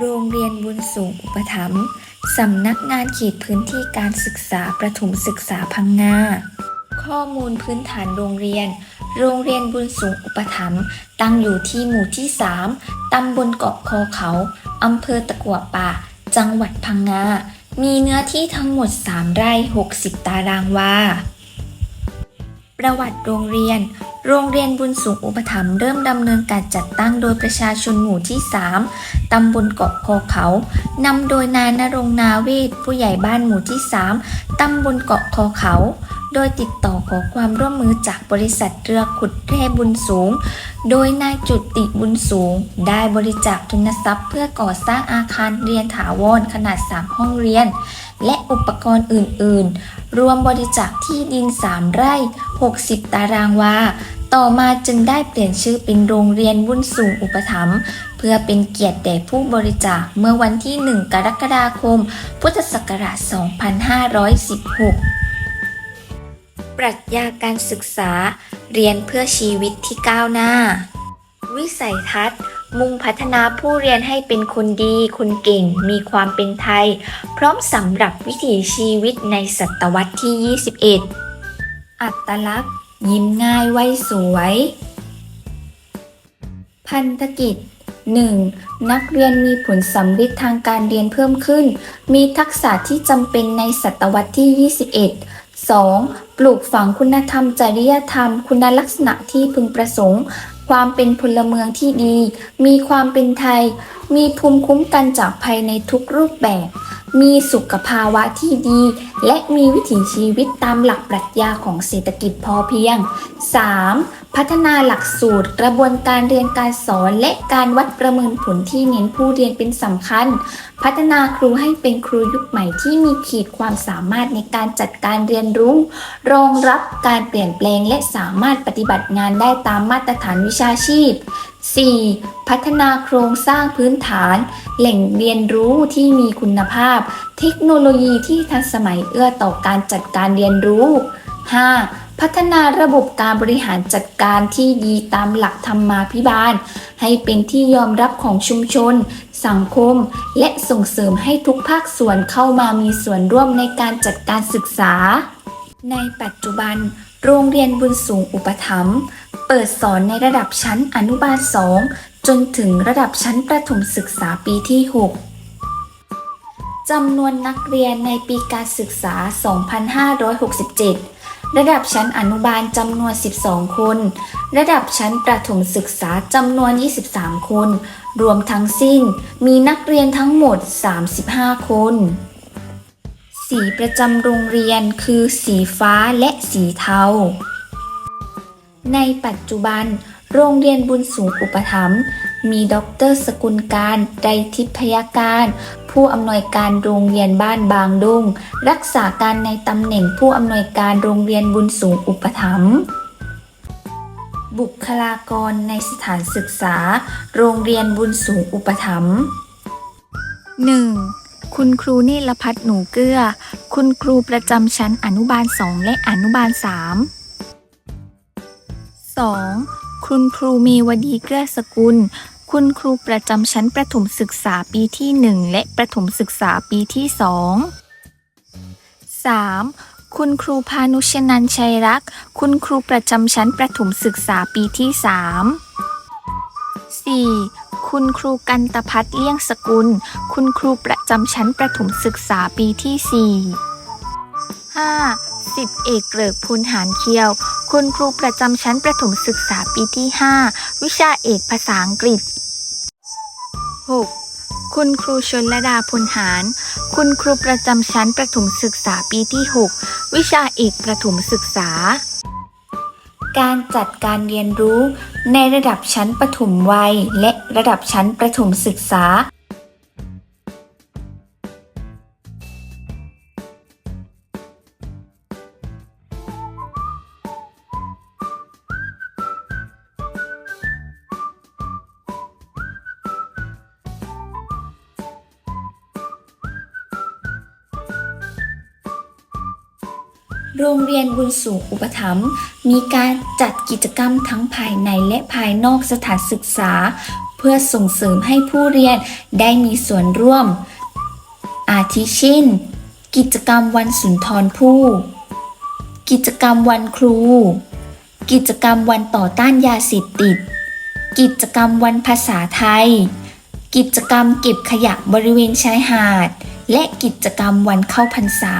โรงเรียนบุญสุขอุปถัมภ์สำนักงานเขตพื้นที่การศึกษาประถมศึกษาพังงา ข้อมูลพื้นฐานโรงเรียน โรงเรียนบุญสูงอุปถัมภ์ตั้งอยู่ที่หมู่ที่ 3 ตำบลเกาะคอเขา อำเภอตะกัวป่า จังหวัดพังงา มีเนื้อที่ทั้งหมด 3 ไร่ 60 ตารางวา ประวัติโรงเรียน โรงเรียนบุญสูงอุปถัมภ์เริ่มดำเนินการจัดตั้งโดยประชาชนหมู่ที่ 3 ตำบลเกาะคอเขา นำโดยนายนรงนาเวศผู้ใหญ่บ้านหมู่ที่ 3 ตำบลเกาะคอเขา โดยติดต่อขอความร่วมมือจากบริษัทเรือขุดแร่บุญสูง โดยนายจุติบุญสูง ได้บริจาคทุนทรัพย์เพื่อก่อสร้างอาคารเรียนถาวรขนาด 3 ห้องเรียน และอุปกรณ์อื่น ๆ รวมบริจาคที่ดิน 3 ไร่ 60 ตารางวา ต่อมาจึงได้เปลี่ยนชื่อเป็นโรงเรียนบุญสูงอุปถัมภ์เพื่อเป็นเกียรติแด่ผู้บริจาคเมื่อวันที่ 1 กรกฎาคม พุทธศักราช 2516 ปรัชญาการศึกษาเรียนเพื่อชีวิตที่ก้าวหน้า วิสัยทัศน์ มุ่งพัฒนาผู้เรียนให้เป็นคนดี คนเก่ง มีความเป็นไทย พร้อมสำหรับวิถีชีวิตในศตวรรษที่ 21 อัตลักษณ์ ยิ้มง่ายไว้สวย พันธกิจ 1. นักเรียนมีผลสำฤทธิ์ทางการเรียนเพิ่มขึ้น มีทักษะที่จำเป็นในศตวรรษที่ 21 2. ปลูกฝังคุณธรรม จริยธรรม คุณลักษณะที่พึงประสงค์ ความเป็นพลเมืองที่ดี มีความเป็นไทย มีภูมิคุ้มกันจากภัยในทุกรูปแบบ มีสุขภาวะที่ดี และมีวิถีชีวิตตามหลักปรัชญาของเศรษฐกิจพอเพียง 3. พัฒนาหลักสูตร กระบวนการเรียนการสอน และการวัดประเมินผลที่เน้นผู้เรียนเป็นสำคัญ พัฒนาครูให้เป็นครูยุคใหม่ที่มีขีดความสามารถในการจัดการเรียนรู้ รองรับการเปลี่ยนแปลงและสามารถปฏิบัติงานได้ตามมาตรฐานวิชาชีพ 4. พัฒนาโครงสร้างพื้นฐาน แหล่งเรียนรู้ที่มีคุณภาพ เทคโนโลยีที่ทันสมัยเอื้อต่อการจัดการเรียนรู้ 5. พัฒนาระบบการบริหารจัดการที่ดีตามหลักธรรมาภิบาล ให้เป็นที่ยอมรับของชุมชน สังคม และส่งเสริมให้ทุกภาคส่วนเข้ามามีส่วนร่วมในการจัดการศึกษา ในปัจจุบัน โรงเรียนบุญสูงอุปถัมภ์เปิดสอนในระดับชั้นอนุบาล 2 จนถึงระดับชั้นประถมศึกษาปีที่ 6จำนวนนักเรียนในปีการศึกษา 2567 ระดับชั้นอนุบาลจำนวน 12 คน ระดับชั้นประถมศึกษาจำนวน 23 คน รวมทั้งสิ้นมีนักเรียนทั้งหมด 35 คน สีประจำโรงเรียนคือสีฟ้าและสีเทา ในปัจจุบัน โรงเรียนบุญสูงอุปถัมภ์ มีด็อกเตอร์สกุลการไตรทิพยการ ผู้อำนวยการโรงเรียนบ้านบางดุง รักษาการในตำแหน่งผู้อำนวยการโรงเรียนบุญสูงอุปถัมภ์บุคลากรในสถานศึกษา โรงเรียนบุญสูงอุปถัมภ์ 1. คุณครูนิลพัฒน์หนูเกื้อ คุณครูประจำชั้นอนุบาล 2 และอนุบาล 3 2. คุณครูเมวดีเกื้อสกุล คุณครูประจำชั้นประถมศึกษาปีที่ 1 และประถมศึกษาปีที่ 2 3. คุณครูพานุชนันชัยรัก คุณครูประจำชั้นประถมศึกษาปีที่ 3 4. คุณครูกันตพัฒเลี่ยงสกุล คุณครูประจำชั้นประถมศึกษาปีที่ 4 5. สิบเอกเกริกพูนหารเคียว คุณครูประจำชั้นประถมศึกษาปีที่ 5 วิชาเอกภาษาอังกฤษ 6. คุณครูชนลดาพลหาร คุณครูประจำชั้นประถมศึกษาปีที่ 6 วิชาเอกประถมศึกษา การจัดการเรียนรู้ในระดับชั้นประถมวัย และระดับชั้นประถมศึกษา โรงเรียนบุญสูงอุปถัมภ์มีการจัดกิจกรรมทั้งภายในและภายนอกสถานศึกษา เพื่อส่งเสริมให้ผู้เรียนได้มีส่วนร่วม อาทิเช่น กิจกรรมวันสุนทรภู่กิจกรรมวันครู กิจกรรมวันต่อต้านยาเสพติด กิจกรรมวันภาษาไทย กิจกรรมเก็บขยะบริเวณชายหาด และกิจกรรมวันเข้าพรรษา